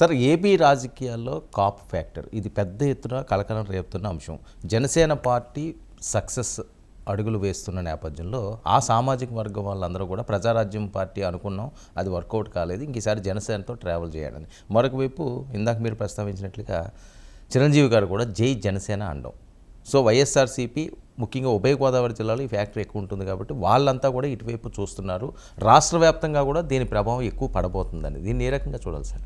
Sir AP రాజకీయాల్లో Kapu factor. ఇది పెద్ద ఎత్తున కలకలం రేపుతున్న అంశం. జనసేన పార్టీ సక్సెస్ అడుగులు వేస్తున్న నేపథ్యంలో ఆ సామాజిక వర్గం వాళ్ళందరూ కూడా ప్రజారాజ్యం పార్టీ అనుకున్నాం అది వర్కౌట్ కాలేదు ఇంక ఈసారి జనసేనతో ట్రావెల్ చేయాలని. మరొక వైపు ఇందాక మీరు ప్రస్తావించినట్లుగా చిరంజీవి గారు కూడా జై జనసేన అండం. సో వైఎస్ఆర్సీపీ ముఖ్యంగా ఉభయ గోదావరి జిల్లాలో ఈ ఫ్యాక్టరీ ఎక్కువ ఉంటుంది కాబట్టి వాళ్ళంతా కూడా ఇటువైపు చూస్తున్నారు. రాష్ట్ర వ్యాప్తంగా కూడా దీని ప్రభావం ఎక్కువ పడబోతుందని. దీన్ని ఏ రకంగా చూడాలి సార్?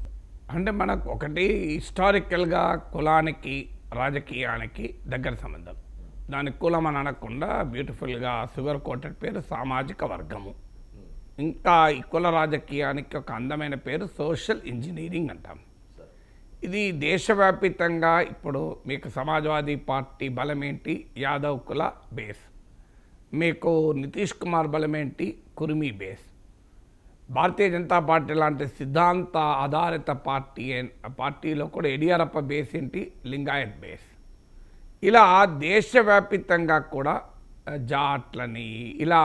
అంటే మనకు ఒకటి హిస్టారికల్గా కులానికి రాజకీయానికి దగ్గర సంబంధం. దాని కులం అని అనకుండా బ్యూటిఫుల్గా షుగర్ కోటెడ్ పేరు సామాజిక వర్గము. ఇంకా ఈ కుల రాజకీయానికి ఒక అందమైన పేరు సోషల్ ఇంజనీరింగ్ అంటాం. ఇది దేశవ్యాపితంగా ఇప్పుడు మీకు సమాజ్వాదీ పార్టీ బలమేంటి? యాదవ్ కుల బేస్. మీకు నితీష్ కుమార్ బలమేంటి? కురిమి కుర్మీ బేస్. భారతీయ జనతా పార్టీ లాంటి సిద్ధాంత ఆధారిత పార్టీ పార్టీలో కూడా యడియూరప్ప బేస్ ఏంటి? లింగాయత్ బేస్. ఇలా దేశవ్యాపితంగా కూడా జాట్లని ఇలా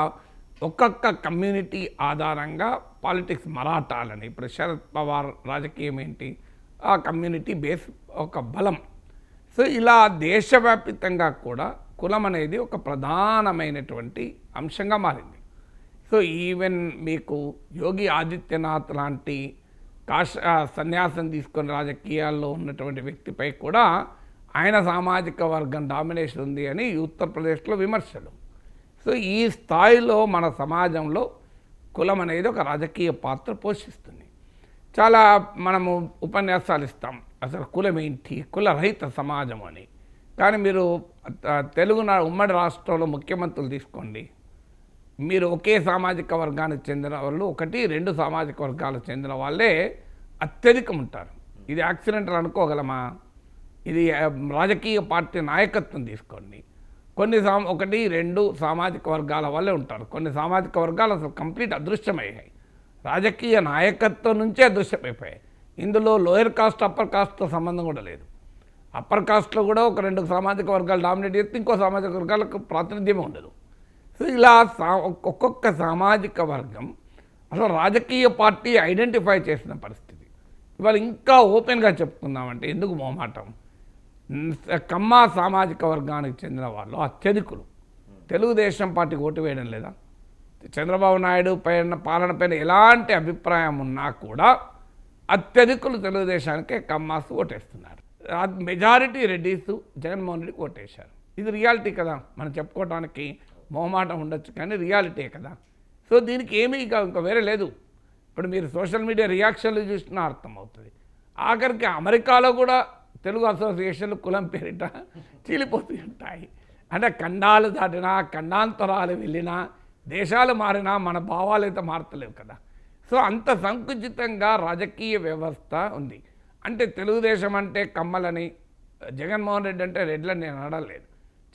ఒక్కొక్క కమ్యూనిటీ ఆధారంగా పాలిటిక్స్ మరాఠాలని ఇప్పుడు శరద్ పవార్ రాజకీయం ఏంటి? ఆ కమ్యూనిటీ బేస్ ఒక బలం. సో ఇలా దేశవ్యాపితంగా కూడా కులం అనేది ఒక ప్రధానమైనటువంటి అంశంగా మారింది. సో ఈవెన్ మీకు యోగి ఆదిత్యనాథ్ లాంటి కాష సన్యాసం తీసుకొని రాజకీయాల్లో ఉన్నటువంటి వ్యక్తిపై కూడా ఆయన సామాజిక వర్గం డామినేషన్ ఉంది అని ఉత్తరప్రదేశ్లో విమర్శలు. సో ఈ స్థాయిలో మన సమాజంలో కులం అనేది ఒక రాజకీయ పాత్ర పోషిస్తుంది. చాలా మనము ఉపన్యాసాలు ఇస్తాం. అసలు కులం ఏంటి? కుల రహిత సమాజం అని. కానీ మీరు తెలుగు నా- ఉమ్మడి రాష్ట్రంలో ముఖ్యమంత్రులు తీసుకోండి. మీరు ఒకే సామాజిక వర్గానికి చెందిన వాళ్ళు ఒకటి రెండు సామాజిక వర్గాలకు చెందిన వాళ్ళే అత్యధికం ఉంటారు. ఇది యాక్సిడెంటల్ అనుకోగలమా? ఇది రాజకీయ పార్టీ నాయకత్వం తీసుకోండి. కొన్ని సా ఒకటి రెండు సామాజిక వర్గాల వల్లే ఉంటారు. కొన్ని సామాజిక వర్గాలు అసలు కంప్లీట్ అదృశ్యమయ్యాయి. రాజకీయ నాయకత్వం నుంచే అదృశ్యమైపోయాయి. ఇందులో లోయర్ కాస్ట్ అప్పర్ కాస్ట్తో సంబంధం కూడా లేదు. అప్పర్ కాస్ట్లో కూడా ఒక రెండు సామాజిక వర్గాలు డామినేట్ చేస్తే ఇంకో సామాజిక వర్గాలకు ప్రాతినిధ్యం ఉండదు. సో ఇలా సా ఒక్కొక్క సామాజిక వర్గం అసలు రాజకీయ పార్టీ ఐడెంటిఫై చేసిన పరిస్థితి. ఇవాళ ఇంకా ఓపెన్గా చెప్పుకుందామంటే ఎందుకు మొహమాటం? కమ్మ సామాజిక వర్గానికి చెందిన వాళ్ళు అత్యధికులు. తెలుగుదేశం పార్టీకి ఓటు వేయడం లేదా? చంద్రబాబు నాయుడు పైన పాలన పైన ఎలాంటి అభిప్రాయం ఉన్నా కూడా అత్యధికులు తెలుగుదేశానికే కమ్మాస్ ఓటేస్తున్నారు. మెజారిటీ రెడ్డిస్ జగన్మోహన్ రెడ్డికి ఓటేశారు. ఇది రియాలిటీ కదా? మనం చెప్పుకోవడానికి మొహమాటం ఉండొచ్చు కానీ రియాలిటీ కదా. సో దీనికి ఏమీ ఇక ఇంకా వేరే లేదు. ఇప్పుడు మీరు సోషల్ మీడియా రియాక్షన్లు చూసినా అర్థమవుతుంది. ఆఖరికి అమెరికాలో కూడా తెలుగు అసోసియేషన్లు కులం పేరిట చీలిపోతూ ఉంటాయి. అంటే ఖండాలు దాటినా ఖండాంతరాలు వెళ్ళినా దేశాలు మారినా మన భావాలు అయితే మారతలేవు కదా. సో అంత సంకుచితంగా రాజకీయ వ్యవస్థ ఉంది. అంటే తెలుగుదేశం అంటే కమ్మలని జగన్మోహన్ రెడ్డి అంటే రెడ్లని నేను అనడలేదు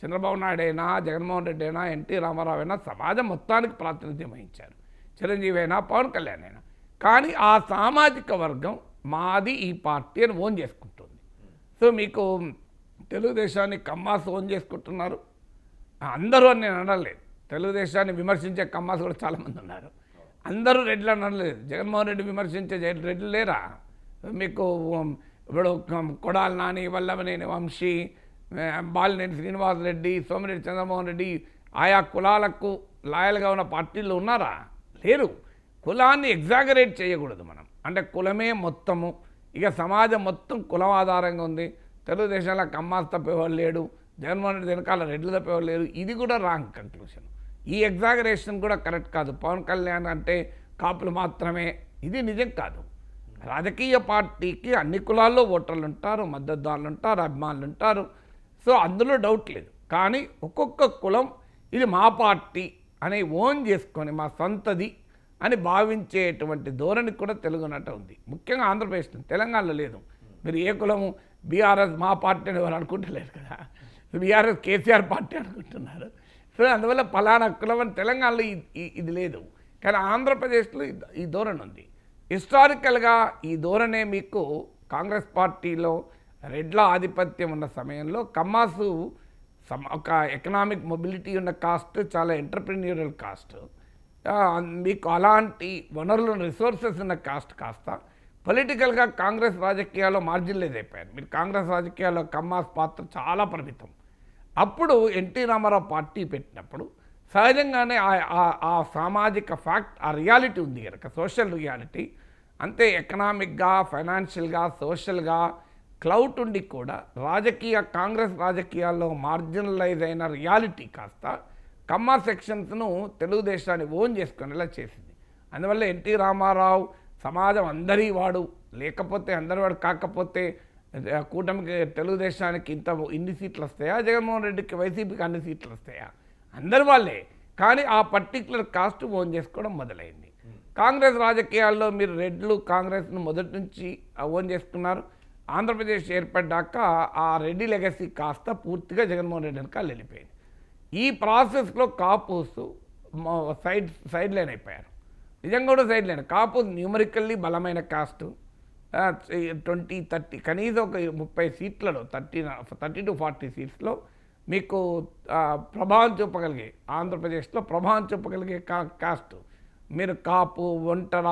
చంద్రబాబు నాయుడు అయినా జగన్మోహన్ రెడ్డి అయినా ఎన్టీ రామారావు అయినా సమాజం మొత్తానికి ప్రాతినిధ్యం వహించారు. చిరంజీవి అయినా పవన్ కళ్యాణ్ అయినా. కానీ ఆ సామాజిక వర్గం మాది ఈ పార్టీ అని ఓన్ చేసుకుంటుంది. సో మీకు తెలుగుదేశాన్ని కమ్మాస్ ఓన్ చేసుకుంటున్నారు? అందరూ అని నేను అనలేదు. తెలుగుదేశాన్ని విమర్శించే కమ్మాస్ కూడా చాలామంది ఉన్నారు. అందరూ రెడ్లు అనలేదు. జగన్మోహన్ రెడ్డి విమర్శించే రెడ్లు లేరా? మీకు ఇప్పుడు కొడాలి నాని వల్లభనేని వంశీ బాలినేని శ్రీనివాస్ రెడ్డి సోమిరెడ్డి చంద్రమోహన్ రెడ్డి ఆయా కులాలకు లాయల్గా ఉన్న పార్టీలు ఉన్నారా? లేరు. కులాన్ని ఎగ్జాగరేట్ చేయకూడదు మనం. అంటే కులమే మొత్తము. ఇక సమాజం మొత్తం కులం ఆధారంగా ఉంది. తెలుగుదేశంలో కమ్మాస్ తప్పేవాళ్ళు లేడు. జగన్మోహన్ రెడ్డి వెనకాల రెడ్లు తప్పేవాళ్ళు లేరు. ఇది కూడా రాంగ్ కంక్లూషన్ ఈ ఎగ్జాగరేషన్ కూడా కరెక్ట్ కాదు. పవన్ కళ్యాణ్ అంటే కాపులు మాత్రమే. ఇది నిజం కాదు. రాజకీయ పార్టీకి అన్ని కులాల్లో ఓటర్లు ఉంటారు మద్దతుదారులు ఉంటారు అభిమానులు ఉంటారు సో అందులో డౌట్ లేదు. కానీ ఒక్కొక్క కులం ఇది మా పార్టీ అని ఓన్ చేసుకొని మా సొంతది అని భావించేటువంటి ధోరణి కూడా తెలుగునట ఉంది. ముఖ్యంగా ఆంధ్రప్రదేశ్ తెలంగాణలో లేదు. మీరు ఏ కులము బీఆర్ఎస్ మా పార్టీ అని ఎవరు అనుకుంటలేరు కదా. B R S K C R party అనుకుంటున్నారు. సో అందువల్ల పలానా కులం అని తెలంగాణలో ఇది లేదు. కానీ ఆంధ్రప్రదేశ్లో ఈ ధోరణి ఉంది. హిస్టారికల్గా ఈ ధోరణే మీకు కాంగ్రెస్ పార్టీలో రెడ్ల ఆధిపత్యం ఉన్న సమయంలో కమ్మాసు సమ ఒక ఎకనామిక్ మొబిలిటీ ఉన్న కాస్ట్ చాలా ఎంటర్ప్రెన్యూరల్ కాస్ట్. మీకు అలాంటి వనరులు రిసోర్సెస్ ఉన్న కాస్ట్ కాస్త పొలిటికల్గా కాంగ్రెస్ రాజకీయాల్లో మార్జిన్లైజ్ అయిపోయారు. మీరు కాంగ్రెస్ రాజకీయాల్లో కమ్మాస్ పాత్ర చాలా పరిమితం. అప్పుడు ఎన్టీ రామారావు పార్టీ పెట్టినప్పుడు సహజంగానే ఆ- ఆ- ఆ సామాజిక ఫ్యాక్ట్ ఆ రియాలిటీ ఉంది కనుక సోషల్ రియాలిటీ. అంతే ఎకనామిక్గా ఫైనాన్షియల్గా సోషల్గా క్లౌట్ ఉండి కూడా రాజకీయ కాంగ్రెస్ రాజకీయాల్లో మార్జినలైజ్ అయిన రియాలిటీ కాస్త కమ్మ సెక్షన్స్ను తెలుగుదేశాన్ని ఓన్ చేసుకునేలా చేసింది. అందువల్ల ఎన్టీ రామారావు సమాజం అందరి వాడు లేకపోతే అందరి వాడు కాకపోతే కూటమికి తెలుగుదేశానికి ఇంత ఇన్ని సీట్లు వస్తాయా? జగన్మోహన్ రెడ్డికి వైసీపీకి అన్ని సీట్లు వస్తాయా? అందరి వాళ్ళే. కానీ ఆ పర్టికులర్ కాస్ట్ ఓన్ చేసుకోవడం మొదలైంది. కాంగ్రెస్ రాజకీయాల్లో మీరు రెడ్లు కాంగ్రెస్ను మొదటి నుంచి ఓన్ చేసుకున్నారు. ఆంధ్రప్రదేశ్ ఏర్పడ్డాక ఆ రెడ్డి లెగసీ కాస్త పూర్తిగా జగన్మోహన్ రెడ్డి వెనకాల వెళ్ళిపోయింది. ఈ ప్రాసెస్లో కాపూస్ సైడ్ సైడ్ లైన్ అయిపోయారు. నిజంగా కూడా సైడ్ లైన్. కాపూస్ న్యూమరికల్లీ బలమైన కాస్ట్. ట్వంటీ థర్టీ కనీసం ఒక ముప్పై సీట్లలో థర్టీ థర్టీ టు ఫార్టీ సీట్స్లో మీకు ప్రభావం చూపగలిగే ఆంధ్రప్రదేశ్లో ప్రభావం చూపగలిగే కా కాస్ట్. మీరు కాపు ఒంటర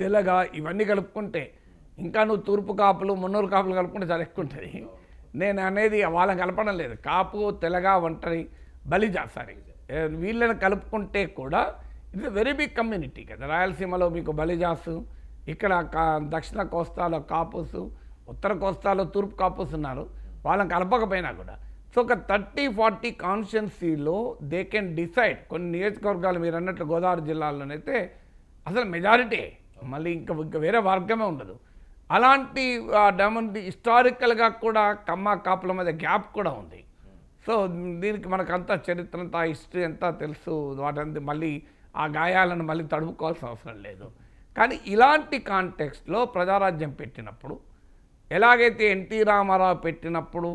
తెలగ ఇవన్నీ కలుపుకుంటే ఇంకా నువ్వు తూర్పు కాపులు మున్నూరు కాపులు కలుపుకుంటే చాలా ఎక్కువ ఉంటుంది. నేను అనేది వాళ్ళని కలపడం లేదు. కాపు తెలగ ఒంటరి బలిజ సారీ వీళ్ళని కలుపుకుంటే కూడా ఇది వెరీ బిగ్ కమ్యూనిటీ కదా. రాయలసీమలో మీకు బలిజాసు ఇక్కడ కా దక్షిణ కోస్తాలో కాపుసు ఉత్తర కోస్తాలో తూర్పు కాపుస్ ఉన్నారు. వాళ్ళని కలపకపోయినా కూడా. సో ఒక థర్టీ ఫార్టీ కాన్స్టిట్యున్సీలో దే కెన్ డిసైడ్ కొన్ని నియోజకవర్గాలు మీరు అన్నట్లు గోదావరి జిల్లాలోనైతే అసలు మెజారిటీ మళ్ళీ ఇంకా ఇంకా వేరే వర్గమే ఉండదు. అలాంటి డెమన్ హిస్టారికల్గా కూడా కమ్మ కాపుల మధ్య గ్యాప్ కూడా ఉంది. సో దీనికి మనకంతా చరిత్ర అంతా హిస్టరీ అంతా తెలుసు. వాటంతా మళ్ళీ ఆ గాయాలను మళ్ళీ తడుపుకోవాల్సిన అవసరం లేదు. కానీ ఇలాంటి కాంటెక్స్ట్లో ప్రజారాజ్యం పెట్టినప్పుడు ఎలాగైతే ఎన్టీ రామారావు పెట్టినప్పుడు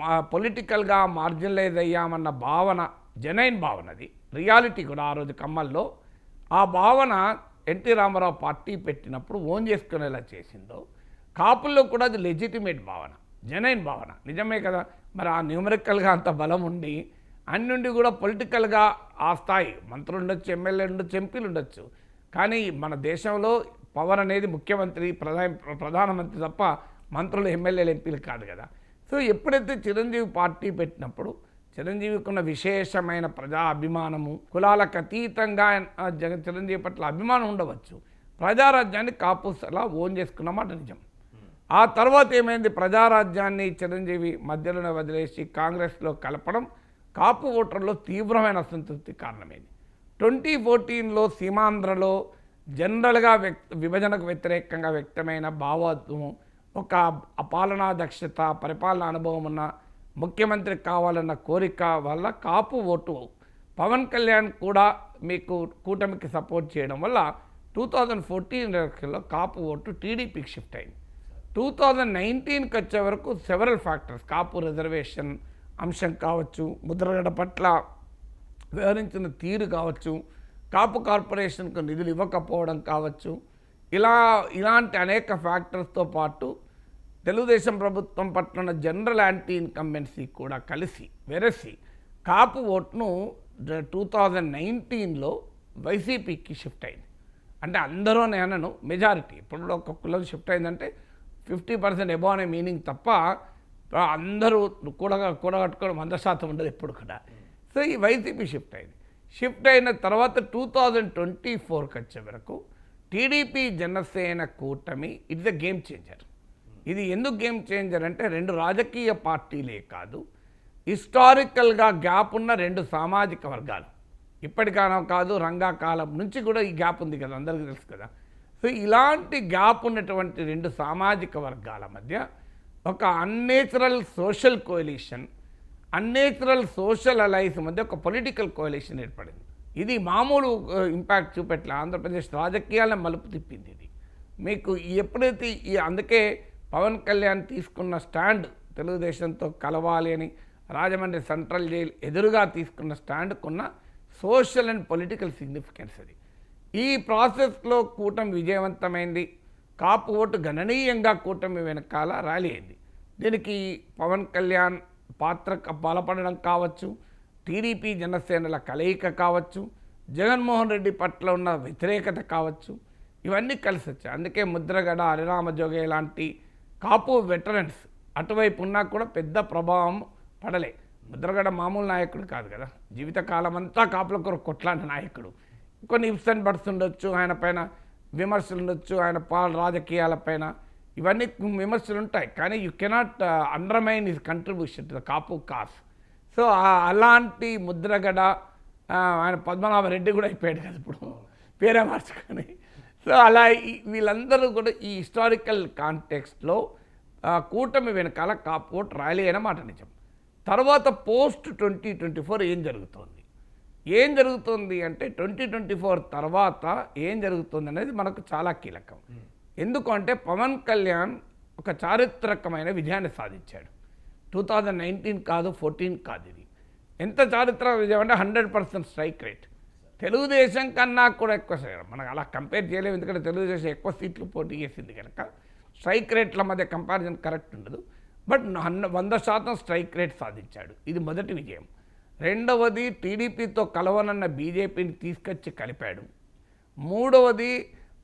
మా పొలిటికల్గా మార్జినలైజ్ అయ్యామన్న భావన జనైన్ భావన అది రియాలిటీ కూడా ఆ రోజు కమ్మల్లో ఆ భావన ఎన్టీ రామారావు పార్టీ పెట్టినప్పుడు ఓన్ చేసుకునేలా చేసిందో కాపుల్లో కూడా అది లెజిటిమేట్ భావన జనైన్ భావన. నిజమే కదా మరి ఆ న్యూమరికల్గా అంత బలం ఉండి అన్నిండి కూడా పొలిటికల్గా ఆ స్థాయి మంత్రులు ఉండొచ్చు ఎమ్మెల్యే ఉండొచ్చు ఎంపీలు ఉండొచ్చు. కానీ మన దేశంలో పవర్ అనేది ముఖ్యమంత్రి ప్రధాన ప్రధానమంత్రి తప్ప మంత్రులు ఎమ్మెల్యేలు ఎంపీలు కాదు కదా. సో ఎప్పుడైతే చిరంజీవి పార్టీ పెట్టినప్పుడు చిరంజీవికి ఉన్న విశేషమైన ప్రజా అభిమానము కులాలకు అతీతంగా జగన్ చిరంజీవి పట్ల అభిమానం ఉండవచ్చు. ప్రజారాజ్యాన్ని కాపుస్ ఓన్ చేసుకున్నమాట నిజం. ఆ తర్వాత ఏమైంది? ప్రజారాజ్యాన్ని చిరంజీవి మధ్యలోనే వదిలేసి కాంగ్రెస్లో కలపడం కాపు ఓటర్లో తీవ్రమైన అసంతృప్తి కారణమైంది. ట్వంటీ ఫోర్టీన్లో సీమాంధ్రలో జనరల్గా వ్యక్త విభజనకు వ్యతిరేకంగా వ్యక్తమైన భావోద్యమం ఒక అపాలనా దక్షత పరిపాలన అనుభవం ఉన్న ముఖ్యమంత్రి కావాలన్న కోరిక వల్ల కాపు ఓటు. పవన్ కళ్యాణ్ కూడా మీకు కూటమికి సపోర్ట్ చేయడం వల్ల టూ థౌజండ్ ఫోర్టీన్ ఎలక్షన్లో కాపు ఓటు టీడీపీకి షిఫ్ట్ అయింది. టూ థౌజండ్ నైన్టీన్కి వచ్చే వరకు సెవరల్ ఫ్యాక్టర్స్ కాపు రిజర్వేషన్ అంశం కావచ్చు ముద్రగడ పట్ల వ్యవహరించిన తీరు కావచ్చు కాపు కార్పొరేషన్కు నిధులు ఇవ్వకపోవడం కావచ్చు ఇలా ఇలాంటి అనేక ఫ్యాక్టర్స్తో పాటు తెలుగుదేశం ప్రభుత్వం పట్ల ఉన్న జనరల్ యాంటీ ఇన్కంబెన్సీ కూడా కలిసి వెరసి కాపు ఓట్ను టూ థౌజండ్ నైన్టీన్లో వైసీపీకి షిఫ్ట్ అయింది. అంటే అందరూ నేనను మెజారిటీ. ఇప్పుడు ఒక కులం షిఫ్ట్ అయిందంటే ఫిఫ్టీ పర్సెంట్ ఎబో అనే మీనింగ్ తప్ప అందరూ కూడగా కూడగట్టుకోవడం వంద శాతం ఉండదు ఎప్పుడు కూడా. సో ఈ వైసీపీ షిఫ్ట్ అయింది. షిఫ్ట్ అయిన తర్వాత టూ థౌజండ్ ట్వంటీ ఫోర్కి వచ్చే వరకు టీడీపీ జనసేన కూటమి ఇట్స్ ద గేమ్ చేంజర్. ఇది ఎందుకు గేమ్ చేంజర్ అంటే రెండు రాజకీయ పార్టీలే కాదు. హిస్టారికల్గా గ్యాప్ ఉన్న రెండు సామాజిక వర్గాలు. ఇప్పటికాలం కాదు రంగాకాలం నుంచి కూడా ఈ గ్యాప్ ఉంది కదా అందరికీ తెలుసు కదా. సో ఇలాంటి గ్యాప్ ఉన్నటువంటి రెండు సామాజిక వర్గాల మధ్య ఒక unnatural social coalition unnatural social alliance మధ్య ఒక పొలిటికల్ కోయలిషన్ ఏర్పడింది. ఇది మామూలు ఇంపాక్ట్ చూపెట్ల. ఆంధ్రప్రదేశ్ రాజకీయాలను మలుపు తిప్పింది ఇది. మీకు ఎప్పుడైతే ఈ అందుకే పవన్ కళ్యాణ్ తీసుకున్న స్టాండ్ తెలుగుదేశంతో కలవాలి అని రాజమండ్రి సెంట్రల్ జైలు ఎదురుగా తీసుకున్న స్టాండ్కున్న సోషల్ అండ్ పొలిటికల్ సిగ్నిఫికెన్స్ అది. ఈ ప్రాసెస్లో కూటమి విజయవంతమైంది. కాపు ఓటు గణనీయంగా కూటమి వెనకాల ర్యాలీ అయింది. దీనికి పవన్ కళ్యాణ్ పాత్ర బలపడడం కావచ్చు టీడీపీ జనసేనల కలయిక కావచ్చు జగన్మోహన్ రెడ్డి పట్ల ఉన్న వ్యతిరేకత కావచ్చు ఇవన్నీ కలిసి వచ్చాయి అందుకే ముద్రగడ హరిరామ జోగే లాంటి కాపు వెటరన్స్ అటువైపు ఉన్నా కూడా పెద్ద ప్రభావం పడలే. ముద్రగడ మామూలు నాయకుడు కాదు కదా. జీవితకాలం అంతా కాపుల కొరకు కొట్లాంటి నాయకుడు. కొన్ని ఇప్స్ అండ్ బట్స్ ఉండొచ్చు ఆయన పైన విమర్శలు ఉండొచ్చు ఆయన పాల రాజకీయాల పైన ఇవన్నీ విమర్శలు ఉంటాయి. కానీ you cannot undermine is contribution to the Kapu caste so అలాంటి ముద్రగడ ఆయన పద్మనాభరెడ్డి కూడా అయిపోయాడు కదా ఇప్పుడు. పేరే మార్చుకొని. సో అలా వీళ్ళందరూ కూడా ఈ హిస్టారికల్ కాంటెక్స్ట్లో కూటమి వెనకాల కాపోట్ ర్యాలీ అయిన మాట నిజం. తర్వాత పోస్ట్ ట్వంటీ ట్వంటీ ఫోర్ ఏం జరుగుతోంది? ఏం జరుగుతుంది అంటే ట్వంటీ ట్వంటీ ఫోర్ తర్వాత ఏం జరుగుతుంది అనేది మనకు చాలా కీలకం. ఎందుకంటే పవన్ కళ్యాణ్ ఒక చారిత్రకమైన విజయాన్ని సాధించాడు. టూ థౌజండ్ నైన్టీన్ కాదు ఫోర్టీన్ కాదు ఇది. ఎంత చారిత్రక విజయం అంటే hundred percent strike rate. Telugu Desam కన్నా కూడా ఎక్కువ సీట్లు. మనం అలా కంపేర్ చేయలేము. ఎందుకంటే తెలుగుదేశం ఎక్కువ సీట్లు పోటీ చేసింది కనుక స్ట్రైక్ రేట్ల మధ్య కంపారిజన్ కరెక్ట్ ఉండదు. బట్ వంద శాతం స్ట్రైక్ రేట్ సాధించాడు. ఇది మొదటి విజయం. రెండవది టీడీపీతో కలవనన్న బీజేపీని తీసుకొచ్చి కలిపాడు. మూడవది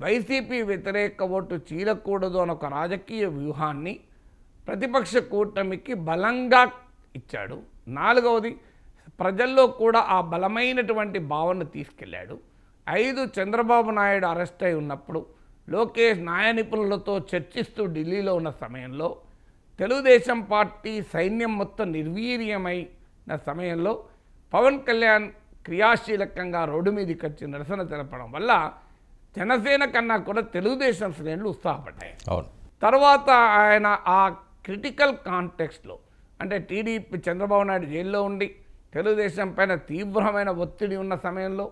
వైసీపీ వ్యతిరేక ఓటు చీలకూడదు అని ఒక రాజకీయ వ్యూహాన్ని ప్రతిపక్ష కూటమికి బలంగా ఇచ్చాడు. నాలుగవది ప్రజల్లో కూడా ఆ బలమైనటువంటి భావన తీసుకెళ్ళాడు ఐదు చంద్రబాబు నాయుడు అరెస్ట్ అయి ఉన్నప్పుడు లోకేష్ న్యాయ నిపుణులతో చర్చిస్తూ ఉన్న సమయంలో తెలుగుదేశం పార్టీ సైన్యం మొత్తం నిర్వీర్యమైన సమయంలో పవన్ కళ్యాణ్ క్రియాశీలకంగా రోడ్డు మీదకి వచ్చి నిరసన తెలపడం వల్ల జనసేన కన్నా కూడా తెలుగుదేశం శ్రేణులు ఉత్సాహపడ్డాయి. అవును. తర్వాత ఆయన ఆ క్రిటికల్ కాంటెక్స్ట్లో అంటే టీడీపీ చంద్రబాబు నాయుడు జైల్లో ఉండి తెలుగుదేశం పైన తీవ్రమైన ఒత్తిడి ఉన్న సమయంలో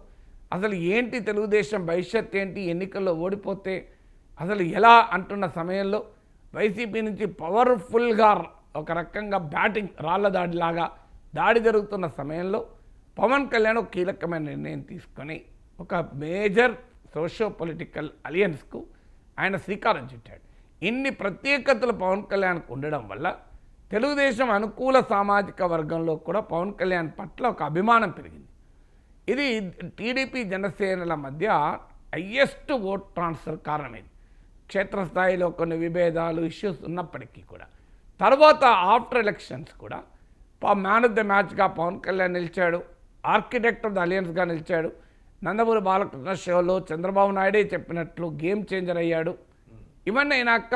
అసలు ఏంటి తెలుగుదేశం భవిష్యత్ ఏంటి ఎన్నికల్లో ఓడిపోతే అసలు ఎలా అంటున్న సమయంలో వైసీపీ నుంచి పవర్ఫుల్గా ఒక రకంగా బ్యాటింగ్ రాళ్ళ దాడిలాగా దాడి జరుగుతున్న సమయంలో పవన్ కళ్యాణ్ ఒక కీలకమైన నిర్ణయం తీసుకొని ఒక మేజర్ సోషో పొలిటికల్ అలియన్స్కు ఆయన శ్రీకారం చుట్టాడు. ఇన్ని ప్రత్యేకతలు పవన్ కళ్యాణ్కు ఉండడం వల్ల తెలుగుదేశం అనుకూల సామాజిక వర్గంలో కూడా పవన్ కళ్యాణ్ పట్ల ఒక అభిమానం పెరిగింది. ఇది టీడీపీ జనసేనల మధ్య హయ్యెస్ట్ ఓట్ ట్రాన్స్ఫర్ కారణమైంది క్షేత్రస్థాయిలో కొన్ని విభేదాలు ఇష్యూస్ ఉన్నప్పటికీ కూడా. తర్వాత ఆఫ్టర్ ఎలక్షన్స్ కూడా మ్యాన్ ఆఫ్ ద మ్యాచ్గా పవన్ కళ్యాణ్ నిలిచాడు. ఆర్కిటెక్ట్ ఆఫ్ ద అలియన్స్గా నిలిచాడు. నందమూరి బాలకృష్ణ షోలో చంద్రబాబు నాయుడే చెప్పినట్లు గేమ్ చేంజర్ అయ్యాడు. ఇవన్నీ అయినాక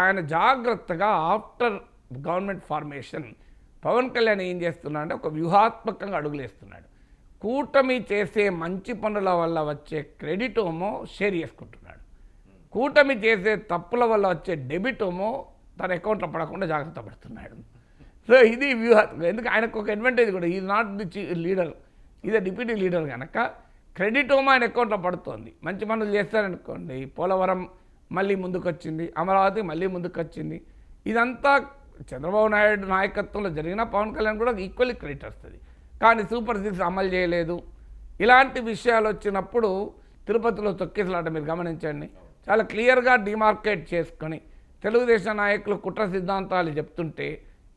ఆయన జాగ్రత్తగా after government formation Pawan Kalyan ఏం చేస్తున్నాడు ఒక వ్యూహాత్మకంగా అడుగులేస్తున్నాడు. కూటమి చేసే మంచి పనుల వల్ల వచ్చే క్రెడిట్ ఏమో షేర్ చేసుకుంటున్నాడు. కూటమి చేసే తప్పుల వల్ల వచ్చే డెబిట్ ఏమో తన అకౌంట్లో పడకుండా జాగ్రత్త పడుతున్నాడు. సో ఇది వ్యూహాత్మకం. ఎందుకు? ఆయనకు ఒక అడ్వాంటేజ్ కూడా. ఈ నాట్ ది లీడర్ ఇది డిప్యూటీ లీడర్ కనుక క్రెడిట్ ఏమో ఆయన అకౌంట్లో పడుతోంది. మంచి పనులు చేస్తారనుకోండి. పోలవరం మళ్ళీ ముందుకొచ్చింది. అమరావతి మళ్ళీ ముందుకొచ్చింది. ఇదంతా చంద్రబాబు నాయుడు నాయకత్వంలో జరిగిన పవన్ కళ్యాణ్ కూడా ఈక్వల్లీ క్రెడిట్ వస్తుంది. కానీ సూపర్ సిక్స్ అమలు చేయలేదు. ఇలాంటి విషయాలు వచ్చినప్పుడు తిరుపతిలో తొక్కేసలాట మీరు గమనించండి. చాలా క్లియర్గా డిమార్కేట్ చేసుకొని తెలుగుదేశం నాయకులు కుట్ర సిద్ధాంతాలు చెప్తుంటే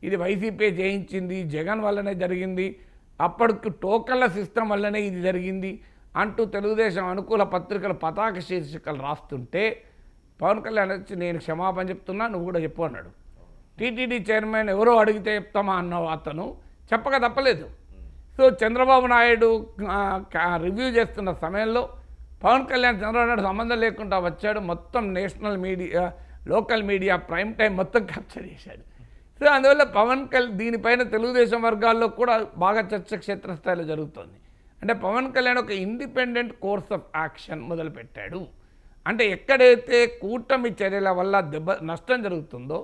ఇది వైసీపీ జయించింది జగన్ వల్లనే జరిగింది అప్పటికి టోకన్ల సిస్టమ్ వల్లనే ఇది జరిగింది అంటూ తెలుగుదేశం అనుకూల పత్రికలు పతాక శీర్షికలు రాస్తుంటే పవన్ కళ్యాణ్ వచ్చి నేను క్షమాపణ చెప్తున్నా నువ్వు కూడా చెప్పు అన్నాడు. టీటీడీ చైర్మన్ ఎవరో అడిగితే చెప్తామా అన్న అతను చెప్పక తప్పలేదు. సో చంద్రబాబు నాయుడు రివ్యూ చేస్తున్న సమయంలో పవన్ కళ్యాణ్ చంద్రబాబు నాయుడు సంబంధం లేకుండా వచ్చాడు. మొత్తం national media local media prime time మొత్తం క్యాప్చర్ చేశాడు. సో అందువల్ల పవన్ కళ్యాణ్ దీనిపైన తెలుగుదేశం వర్గాల్లో కూడా బాగా చర్చ క్షేత్రస్థాయిలో జరుగుతోంది. అంటే పవన్ కళ్యాణ్ ఒక ఇండిపెండెంట్ కోర్స్ ఆఫ్ యాక్షన్ మొదలుపెట్టాడు. అంటే ఎక్కడైతే కూటమి చర్యల వల్ల దెబ్బ నష్టం జరుగుతుందో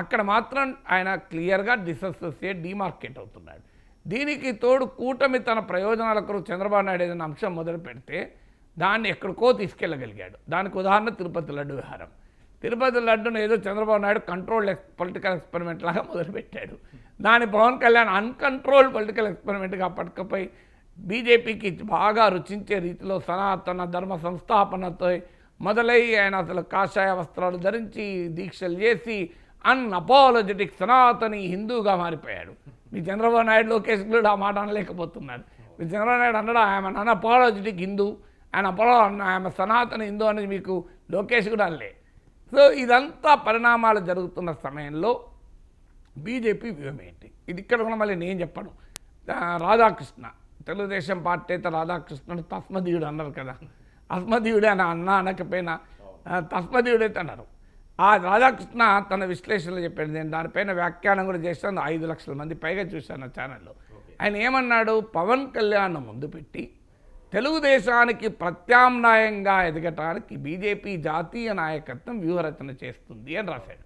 అక్కడ మాత్రం ఆయన క్లియర్గా డిసోసియేట్ డిమార్కెట్ అవుతున్నాడు. దీనికి తోడు కూటమి తన ప్రయోజనాల కొరకు చంద్రబాబు నాయుడు ఏదైనా అంశం మొదలు పెడితే దాన్ని ఎక్కడికో తీసుకెళ్ళగలిగాడు. దానికి ఉదాహరణ తిరుపతి లడ్డు విహారం. తిరుపతి లడ్డును ఏదో Chandrababu Naidu controlled ex political experiment లాగా మొదలుపెట్టాడు దాని పవన్ కళ్యాణ్ అన్కంట్రోల్డ్ పొలిటికల్ ఎక్స్పెరిమెంట్గా పట్టుకపోయి బీజేపీకి బాగా రుచించే రీతిలో సనాతన ధర్మ సంస్థాపనతో మొదలై ఆయన అసలు కాషాయ వస్త్రాలు ధరించి దీక్షలు చేసి అన్అపాలజెటిక్ సనాతని హిందూగా మారిపోయాడు. మీ చంద్రబాబు నాయుడు లోకేష్ కూడా ఆ మాట అనలేకపోతున్నాడు. మీ చంద్రబాబు నాయుడు అన్నాడు ఆయన అన్అపాలజెటిక్ హిందూ ఆయన అపోలో ఆయన సనాతన హిందూ అనేది మీకు లోకేష్ కూడా అనలే. సో ఇదంతా పరిణామాలు జరుగుతున్న సమయంలో బీజేపీ వ్యూహం ఏంటి? ఇది ఇక్కడ కూడా మళ్ళీ నేను చెప్పను. రాధాకృష్ణ తెలుగుదేశం పార్టీ అయితే రాధాకృష్ణుడు తస్మదీయుడు అన్నారు కదా. అస్మదీయుడే అని అన్న అనకపోయినా తస్మదీయుడైతే అన్నారు. ఆ రాధాకృష్ణ తన విశ్లేషణలో చెప్పాడు. నేను దానిపైన వ్యాఖ్యానం కూడా చేస్తాను. ఐదు లక్షల మంది పైగా చూశాను ఆ ఛానల్లో. ఆయన ఏమన్నాడు? పవన్ కళ్యాణ్ ముందు పెట్టి తెలుగుదేశానికి ప్రత్యామ్నాయంగా ఎదగటానికి బీజేపీ జాతీయ నాయకత్వం వ్యూహరచన చేస్తుంది అని రాశాడు.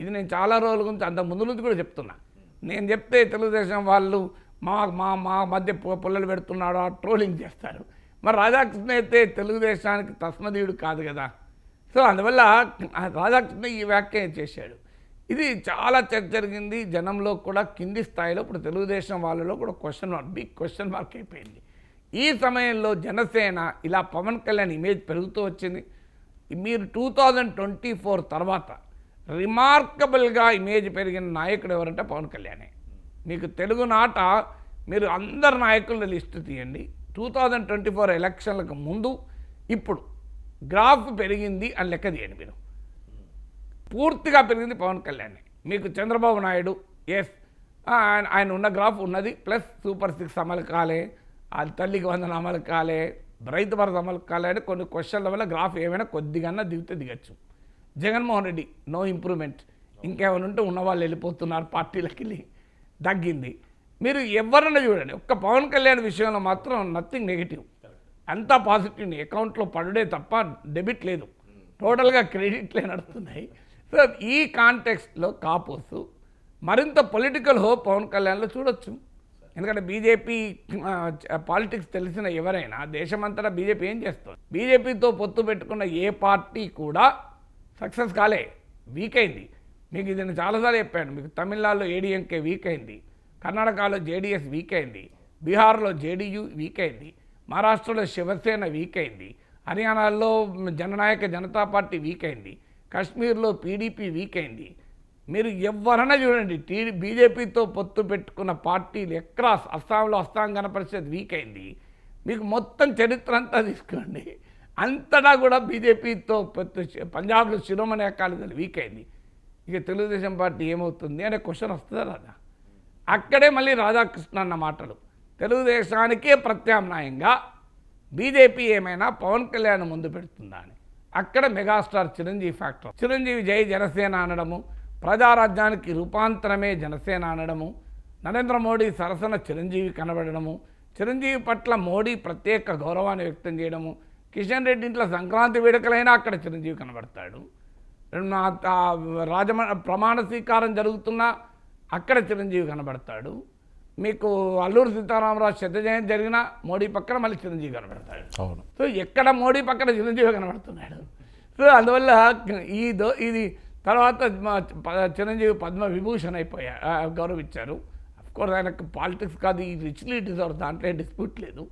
ఇది నేను చాలా రోజుల గురించి అంత ముందు నుంచి కూడా చెప్తున్నా. నేను చెప్తే తెలుగుదేశం వాళ్ళు మా మా మా మధ్య పుల్లలు పెడుతున్నాడు ట్రోలింగ్ చేస్తారు. మరి రాధాకృష్ణ అయితే తెలుగుదేశానికి తస్మదీయుడు కాదు కదా. సో అందువల్ల రాధాకృష్ణ ఈ వ్యాఖ్య చేశాడు. ఇది చాలా చర్చ జరిగింది. జనంలో కూడా కింది స్థాయిలో ఇప్పుడు తెలుగుదేశం వాళ్ళలో కూడా question mark big question mark అయిపోయింది. ఈ సమయంలో జనసేన ఇలా పవన్ కళ్యాణ్ ఇమేజ్ పెరుగుతూ వచ్చింది. మీరు టూ థౌజండ్ ట్వంటీ ఫోర్ తర్వాత రిమార్కబుల్గా ఇమేజ్ పెరిగిన నాయకుడు ఎవరంటే పవన్ కళ్యాణే. మీకు తెలుగునాట మీరు అందరు నాయకుల లిస్టు తీయండి. టూ థౌజండ్ ట్వంటీ ఫోర్ ఎలక్షన్లకు ముందు ఇప్పుడు గ్రాఫ్ పెరిగింది అని లెక్క తీయండి మీరు. పూర్తిగా పెరిగింది పవన్ కళ్యాణ్. మీకు చంద్రబాబు నాయుడు ఎస్ ఆయన ఆయన ఉన్న గ్రాఫ్ ఉన్నది ప్లస్ సూపర్ సిక్స్ అమలు కాలే ఆ తల్లికి వందన అమలు కాలే రైతు భరోసా అమలు కాలే అని కొన్ని క్వశ్చన్ల వల్ల గ్రాఫ్ ఏమైనా కొద్దిగా దిగితే దిగచ్చు. Jaganmohan Reddy no improvement. ఇంకేమైనా ఉంటే ఉన్నవాళ్ళు వెళ్ళిపోతున్నారు పార్టీలకి వెళ్ళి తగ్గింది. మీరు ఎవరన్నా చూడండి ఒక్క పవన్ కళ్యాణ్ విషయంలో మాత్రం నథింగ్ నెగిటివ్. అంతా పాజిటివ్ అకౌంట్లో పడుడే తప్ప డెబిట్ లేదు. టోటల్గా క్రెడిట్లే నడుస్తున్నాయి. సో ఈ కాంటెక్స్ట్లో కాపోసు మరింత పొలిటికల్ హోప్ పవన్ కళ్యాణ్లో చూడొచ్చు. ఎందుకంటే బీజేపీ పాలిటిక్స్ తెలిసిన ఎవరైనా దేశమంతటా బీజేపీ ఏం చేస్తుంది? బీజేపీతో పొత్తు పెట్టుకున్న ఏ పార్టీ కూడా సక్సెస్ కాలే. వీక్ అయింది. మీకు ఇది నేను చాలాసార్లు చెప్పాను. మీకు తమిళనాడులో ఏడీఎంకే వీక్ అయింది. కర్ణాటకలో జేడీఎస్ వీక్ అయింది. బీహార్లో జేడీయూ వీక్ అయింది. మహారాష్ట్రలో శివసేన వీక్ అయింది హర్యానాలో జననాయక జనతా పార్టీ వీక్ అయింది కాశ్మీర్లో పీడీపీ వీక్ అయింది మీరు ఎవరైనా చూడండి టీ బీజేపీతో పొత్తు పెట్టుకున్న పార్టీలు ఎక్కడ అస్సాంలో అస్సాం గణపరిషత్ వీక్ అయింది మీకు మొత్తం చరిత్ర అంతా తీసుకోండి. అంతటా కూడా బీజేపీతో పొత్తు పంజాబ్లో శిరోమణి అకాలీదళ వీక్ అయింది ఇక తెలుగుదేశం పార్టీ ఏమవుతుంది అనే క్వశ్చన్ వస్తుందా రాదా? అక్కడే మళ్ళీ రాధాకృష్ణ అన్న మాటలు. తెలుగుదేశానికే ప్రత్యామ్నాయంగా బీజేపీ ఏమైనా పవన్ కళ్యాణ్ ముందు పెడుతుందా అని. అక్కడ మెగాస్టార్ చిరంజీవి ఫ్యాక్టర్. చిరంజీవి జై జనసేన అనడము ప్రజారాజ్యానికి రూపాంతరమే జనసేన అనడము నరేంద్ర మోడీ సరసన చిరంజీవి కనబడడము చిరంజీవి పట్ల మోడీ ప్రత్యేక గౌరవాన్ని వ్యక్తం చేయడము కిషన్ రెడ్డి ఇంట్లో సంక్రాంతి వేడుకలైనా అక్కడ చిరంజీవి కనబడతాడు. రాజమ ప్రమాణ స్వీకారం జరుగుతున్నా అక్కడ చిరంజీవి కనబడతాడు. మీకు అల్లూరు సీతారామరాజు శత జయంతి జరిగినా మోడీ పక్కన మళ్ళీ చిరంజీవి కనబడతాడు అవును. సో ఎక్కడ మోడీ పక్కన చిరంజీవి కనబడుతున్నాడు. సో అందువల్ల ఈ దో ఇది తర్వాత చిరంజీవి పద్మ విభూషణ్ అయిపోయా గౌరవించారు. కోర్స్ ఆయనకు పాలిటిక్స్ కాదు ఈ రిచ్లీ డిజర్వ్ దాంట్లో డిస్ప్యూట్ లేదు.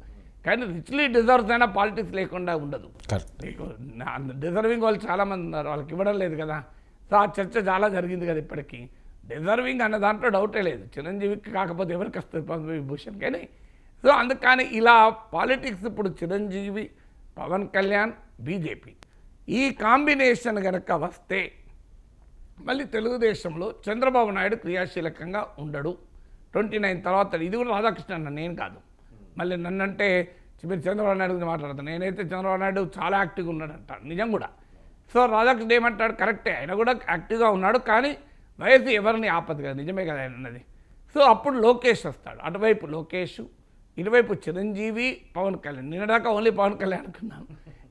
కానీ రిచ్లీ డిజర్వ్స్ అయినా పాలిటిక్స్ లేకుండా ఉండదు. డిజర్వింగ్ వాళ్ళు చాలామంది ఉన్నారు వాళ్ళకి ఇవ్వడం లేదు కదా. సో ఆ చర్చ చాలా జరిగింది కదా ఇప్పటికీ. డిజర్వింగ్ అన్న దాంట్లో డౌటే లేదు. చిరంజీవికి కాకపోతే ఎవరికి వస్తుంది? పద్మవిభూషణ్ కానీ సో అందుకని ఇలా పాలిటిక్స్ ఇప్పుడు చిరంజీవి పవన్ కళ్యాణ్ బీజేపీ ఈ కాంబినేషన్ కనుక వస్తే మళ్ళీ తెలుగుదేశంలో చంద్రబాబు నాయుడు క్రియాశీలకంగా ఉండడు. ట్వంటీ నైన్ తర్వాత ఇది కూడా రాధాకృష్ణ అన్న నేను కాదు. మళ్ళీ నన్నంటే మీరు చంద్రబాబు నాయుడు గురించి మాట్లాడతాను నేనైతే చంద్రబాబు నాయుడు చాలా యాక్టివ్గా ఉన్నాడంట నిజం కూడా. సో రాధాకృష్ణ ఏమంటాడు? కరెక్టే ఆయన కూడా యాక్టివ్గా ఉన్నాడు. కానీ వయసు ఎవరిని ఆపదు కదా నిజమే కదా ఆయన అన్నది. సో అప్పుడు లోకేష్ వస్తాడు. అటువైపు లోకేష్ ఇటువైపు చిరంజీవి పవన్ కళ్యాణ్. నిన్నదాకా ఓన్లీ పవన్ కళ్యాణ్ అనుకున్నాను.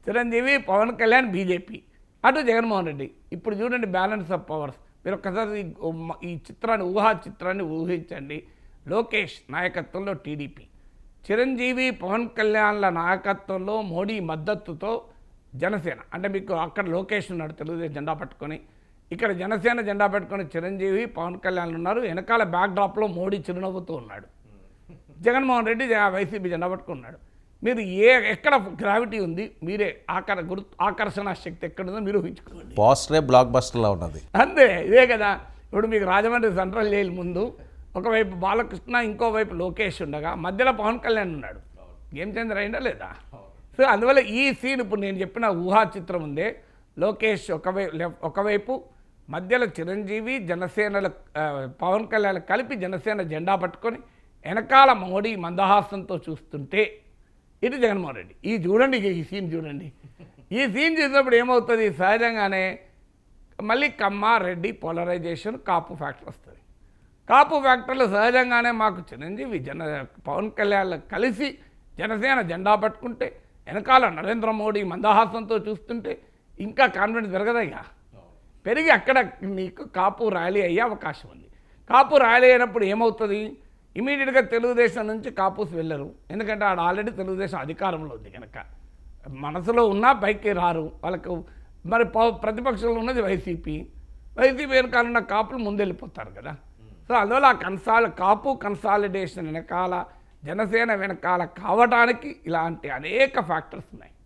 చిరంజీవి పవన్ కళ్యాణ్ బీజేపీ. అటు జగన్మోహన్ రెడ్డి. ఇప్పుడు చూడండి బ్యాలెన్స్ ఆఫ్ పవర్స్. మీరు ఒక్కసారి ఈ ఈ చిత్రాన్ని ఊహా చిత్రాన్ని ఊహించండి. లోకేష్ నాయకత్వంలో టీడీపీ. చిరంజీవి పవన్ కళ్యాణ్ల నాయకత్వంలో మోడీ మద్దతుతో జనసేన. అంటే మీకు అక్కడ లోకేష్ ఉన్నాడు తెలుగుదేశం జెండా పట్టుకొని. ఇక్కడ జనసేన జెండా పెట్టుకొని చిరంజీవి పవన్ కళ్యాణ్ ఉన్నారు. వెనకాల బ్యాక్డ్రాప్లో మోడీ చిరునవ్వుతూ ఉన్నాడు. జగన్మోహన్ రెడ్డి వైసీపీ జెండా పట్టుకున్నాడు. మీరు ఏ ఎక్కడ గ్రావిటీ ఉంది మీరే ఆకర్ గురు ఆకర్షణ శక్తి ఎక్కడుందో మీరు ఊహించుకోండి. పోస్టరే బ్లాక్ బస్టర్లా ఉన్నది. అంతే ఇదే కదా. ఇప్పుడు మీకు రాజమండ్రి సెంట్రల్ జైలు ముందు ఒకవైపు బాలకృష్ణ ఇంకోవైపు లోకేష్ ఉండగా మధ్యలో పవన్ కళ్యాణ్ ఉన్నాడు. గేమ్ చేంజర్ అయిందా లేదా? సో అందువల్ల ఈ సీన్ ఇప్పుడు నేను చెప్పిన ఊహా చిత్రం ఉందే. లోకేష్ ఒకవైపు ఒకవైపు మధ్యలో చిరంజీవి జనసేనల పవన్ కళ్యాణ్ కలిపి జనసేన జెండా పట్టుకొని వెనకాల మోడీ మందహాసంతో చూస్తుంటే ఇటు జగన్మోహన్ రెడ్డి. ఈ చూడండి ఈ సీన్ చూడండి. ఈ సీన్ చూసినప్పుడు ఏమవుతుంది? సహజంగానే మళ్ళీ కమ్మ రెడ్డి పోలరైజేషన్ కాపు ఫ్యాక్టర్ వస్తుంది. కాపు ఫ్యాక్టర్లు సహజంగానే మాకు చిరంజీవి జన పవన్ కళ్యాణ్ కలిసి జనసేన జెండా పట్టుకుంటే వెనకాల నరేంద్ర మోడీ మందహాసంతో చూస్తుంటే ఇంకా కాన్ఫిడెన్స్ పెరగదా ఇక? పెరిగి అక్కడ నీకు కాపు ర్యాలీ అయ్యే అవకాశం ఉంది. కాపు ర్యాలీ అయినప్పుడు ఏమవుతుంది? ఇమీడియట్గా తెలుగుదేశం నుంచి కాపుస్ వెళ్ళరు. ఎందుకంటే ఆడ ఆల్రెడీ తెలుగుదేశం అధికారంలో ఉంది కనుక మనసులో ఉన్నా పైకి రారు. వాళ్ళకు మరి ప్రతిపక్షంలో ఉన్నది వైసీపీ. వైసీపీ వెనకాల ఉన్న కాపులు ముందెళ్ళిపోతారు కదా. సో అందువల్ల ఆ కన్సాల్ కాపు కన్సాలిడేషన్ వెనకాల జనసేన వెనకాల కావడానికి ఇలాంటి అనేక ఫ్యాక్టర్స్ ఉన్నాయి.